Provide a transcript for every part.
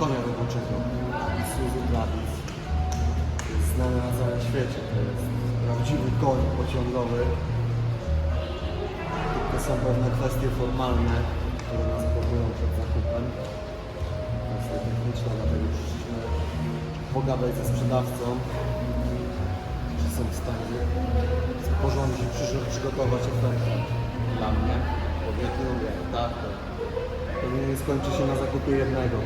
Konia roboczego. Isuzu Gladys. Jest znany na całym świecie. To jest prawdziwy koń pociągowy. Tylko są pewne kwestie formalne, które nas blokują przed zakupem. Kwestie techniczne, dlatego przyszliśmy pogadać ze sprzedawcą, czy są w stanie przysz- przygotować ofertę dla mnie. Powiedzmy, tak, to nie skończy się na zakupie jednego.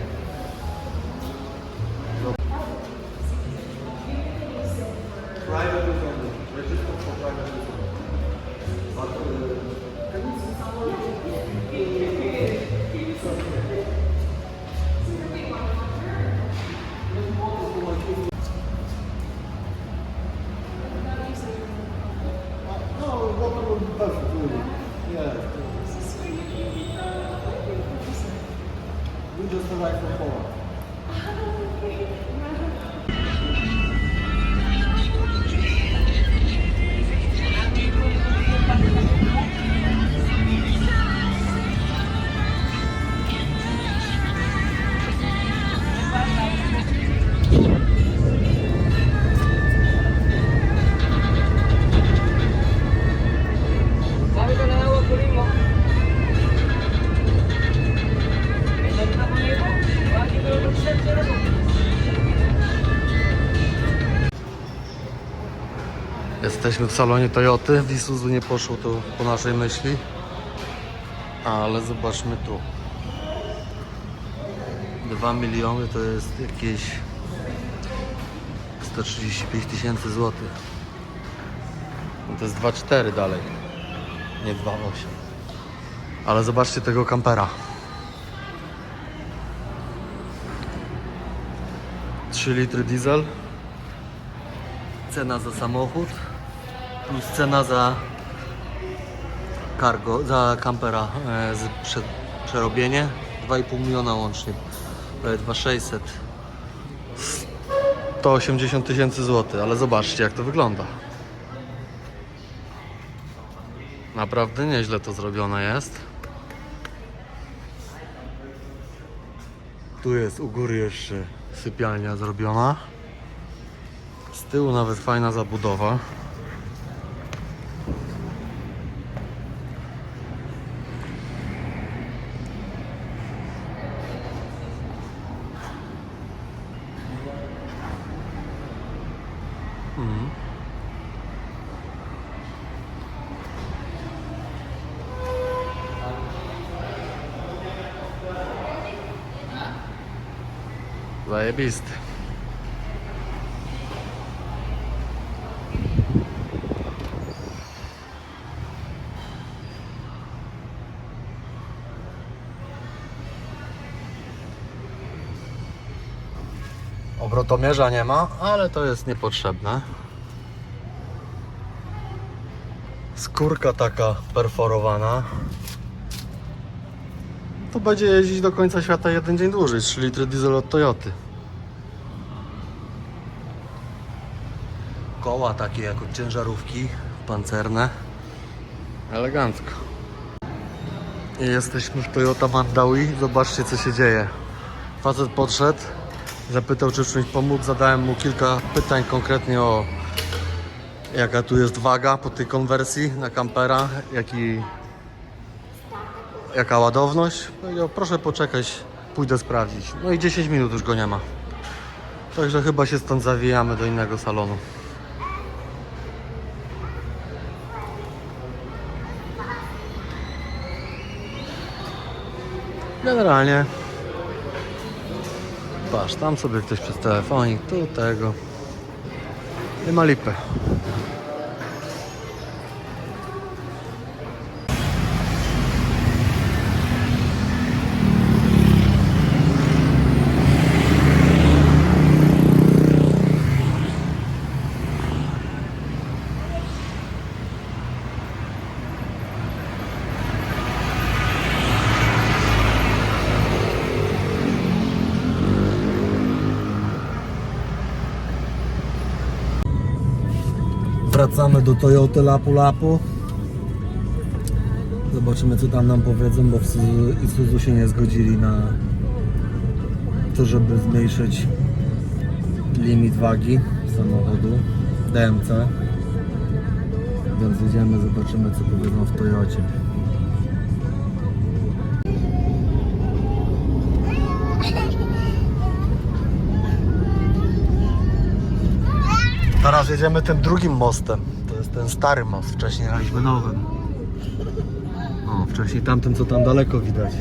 Jesteśmy w salonie Toyoty. W Isuzu nie poszło to po naszej myśli. Ale zobaczmy tu. 2 miliony to jest jakieś 135 tysięcy złotych. No to jest 2,4 dalej. Nie 2,8. Ale zobaczcie tego kampera. 3 litry diesel. Cena za samochód plus cena za cargo, za kampera e, z prze, przerobienie. 2,5 miliona łącznie. Prawie 2600 180 tysięcy złotych, ale zobaczcie jak to wygląda. Naprawdę nieźle to zrobione jest. Tu jest u góry jeszcze sypialnia zrobiona. Z tyłu nawet fajna zabudowa. Zajebisty. Obrotomierza nie ma, ale to jest niepotrzebne. Skórka taka perforowana. To będzie jeździć do końca świata jeden dzień dłużej. 3 litry diesel od Toyoty. Koła takie jak od ciężarówki, pancerne. Elegancko. I jesteśmy w Toyota Mandawi. Zobaczcie co się dzieje. Facet podszedł, zapytał czy w czymś pomóc. Zadałem mu kilka pytań konkretnie o jaka tu jest waga po tej konwersji na kampera, jaki, jaka ładowność. Powiedział proszę poczekać, pójdę sprawdzić. No i 10 minut już go nie ma. Także chyba się stąd zawijamy do innego salonu. Generalnie Patrz, tam sobie ktoś przez telefonik, tu tego. Nie ma lipy. Wracamy do Toyoty Lapu Lapu. Zobaczymy co tam nam powiedzą, bo w Isuzu się nie zgodzili na to żeby zmniejszyć limit wagi samochodu DMC. Więc jedziemy, zobaczymy co powiedzą w Toyocie. Teraz jedziemy tym drugim mostem. To jest ten stary most. Wcześniej jechaliśmy nowym. O, wcześniej tamten, co tam daleko widać.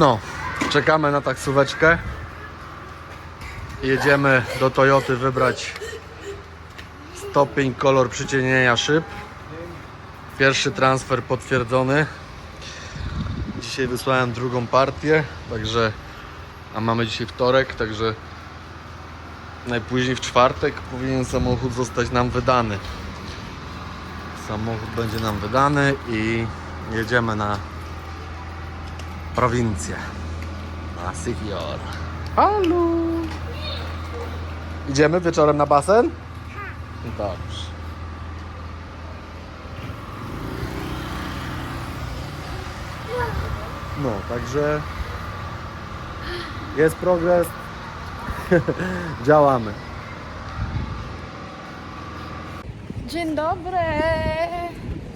No, czekamy na taksóweczkę. Jedziemy do Toyoty wybrać stopień, kolor przycienienia szyb. Pierwszy transfer potwierdzony. Dzisiaj wysłałem drugą partię, także a mamy dzisiaj wtorek, także najpóźniej w czwartek powinien samochód zostać nam wydany. Samochód będzie nam wydany i jedziemy na prowincję. Na Sigior. Halo! Idziemy wieczorem na basen? Dobrze. No, także jest progres. Działamy. Dzień dobry.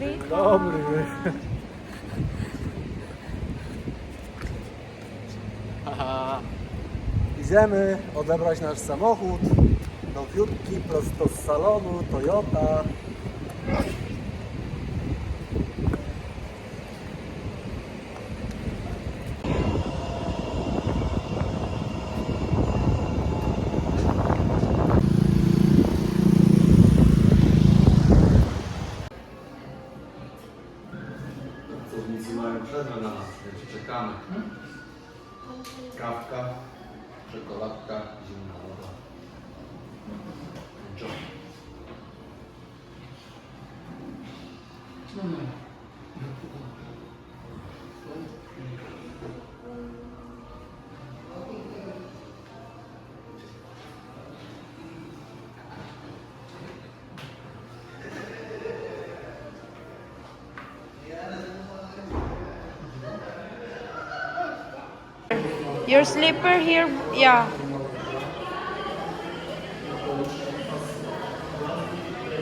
Witam. Dobry. Idziemy odebrać nasz samochód. Nowiutki, prosto z salonu, Toyota. Pracownicy mają przerwę na nas, więc czekamy. Kawka, ちょっと割った順番 Your slipper here, yeah.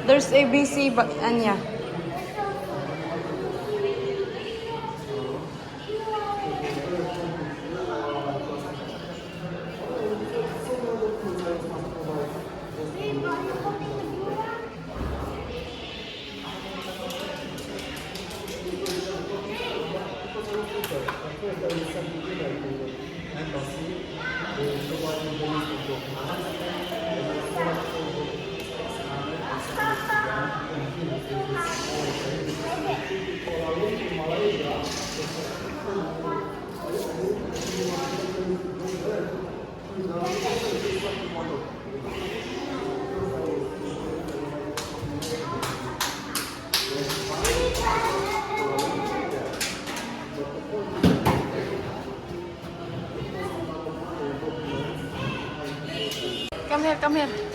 There's ABC, but Anya. Come here,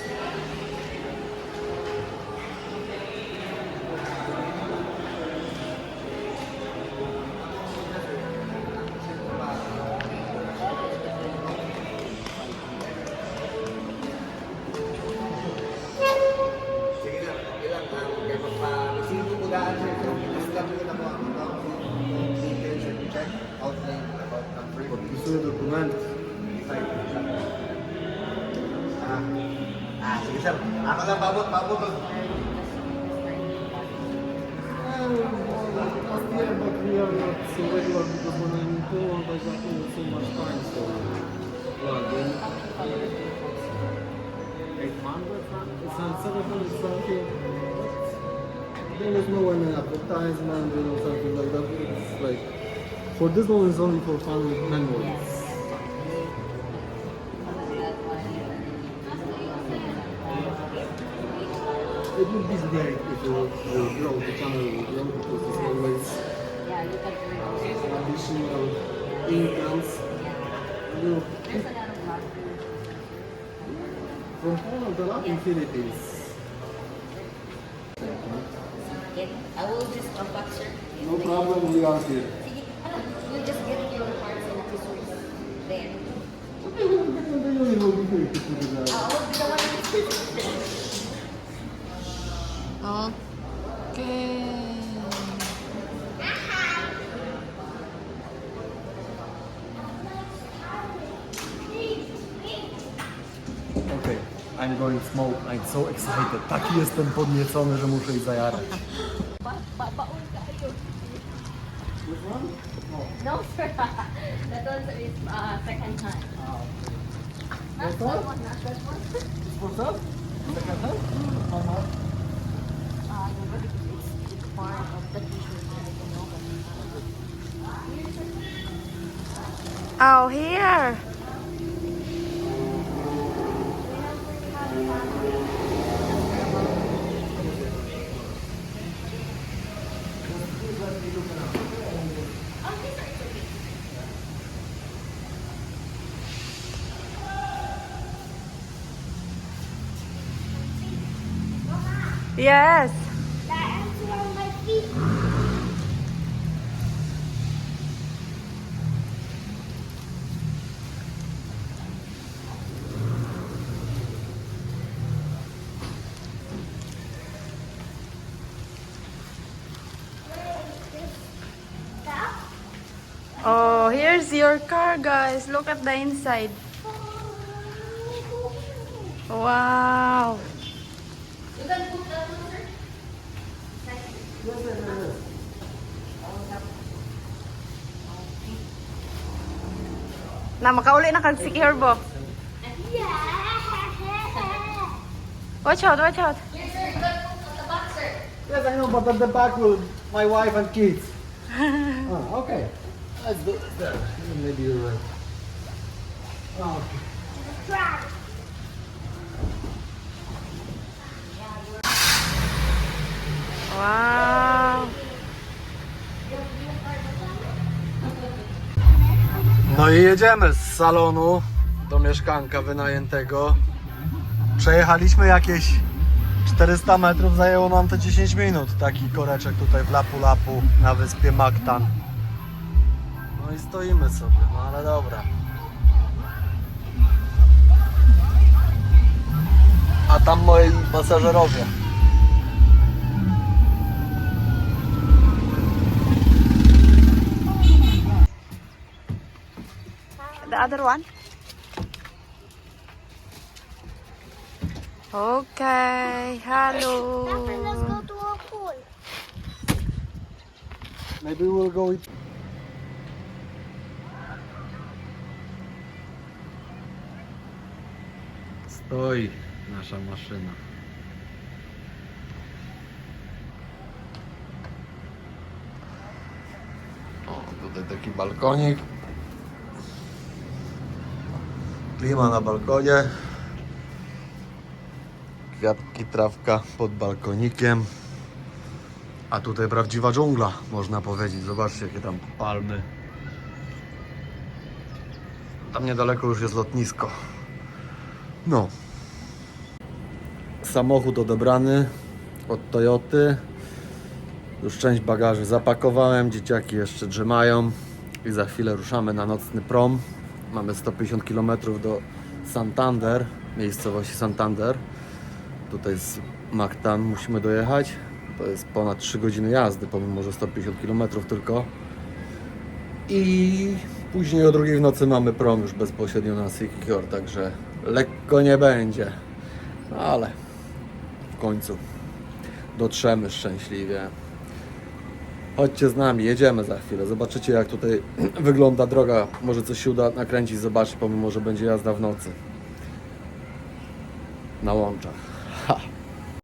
regular because when in don't much time so plug in. It's on 700 something. There was no any advertisement, know, something like that. It's like, for this one, it's only for fun memories. it will be great if you will grow the channel will grow because it's always additional incomes. You from Poland, a lot in Philippines. I will just unbox her. No problem, we are here. We'll you just get your parts and accessories there. Okay, we'll get them there. I will be the one. Who's Okay. Okej, I'm going smoke. I'm so excited. Taki jestem podniecony, że muszę ich zajarać. No, sir. that one is uh, second hand. Not that one, not that one. What's that? Second hand? part of the here. Yes. Your car, guys. Look at the inside. Wow. You can put that one, sir? Na, makauli na kag secure bo. Watch out, watch out. Yes, sir. You put the box, sir. Yes, I know, but at the back will my wife and kids. oh, okay. Let's do it there. Maybe you're right. Oh, okay. Wow. No i jedziemy z salonu do mieszkanka wynajętego. Przejechaliśmy jakieś 400 metrów, zajęło nam to 10 minut. Taki koreczek tutaj w Lapu Lapu na wyspie Mactan. No i stoimy sobie, no ale dobra. A tam moi pasażerowie. The other one? Okay, hello. to a pool. Maybe we'll go with... Stoi nasza maszyna. O, tutaj taki balkonik. Klima na balkonie. Kwiatki, trawka pod balkonikiem. A tutaj prawdziwa dżungla, można powiedzieć. Zobaczcie, jakie tam palmy. Tam niedaleko już jest lotnisko. No. Samochód odebrany od Toyoty. Już część bagaży zapakowałem, dzieciaki jeszcze drzymają i za chwilę ruszamy na nocny prom. Mamy 150 km do Santander, miejscowości Santander. Tutaj z Mactan musimy dojechać. To jest ponad 3 godziny jazdy, pomimo że 150 km tylko. I później o drugiej w nocy mamy prom już bezpośrednio na Sikikor, także lekko nie będzie. No ale w końcu dotrzemy szczęśliwie. Chodźcie z nami, jedziemy za chwilę. Zobaczycie jak tutaj wygląda droga. Może coś się uda nakręcić, zobaczyć, pomimo że będzie jazda w nocy. na łączach.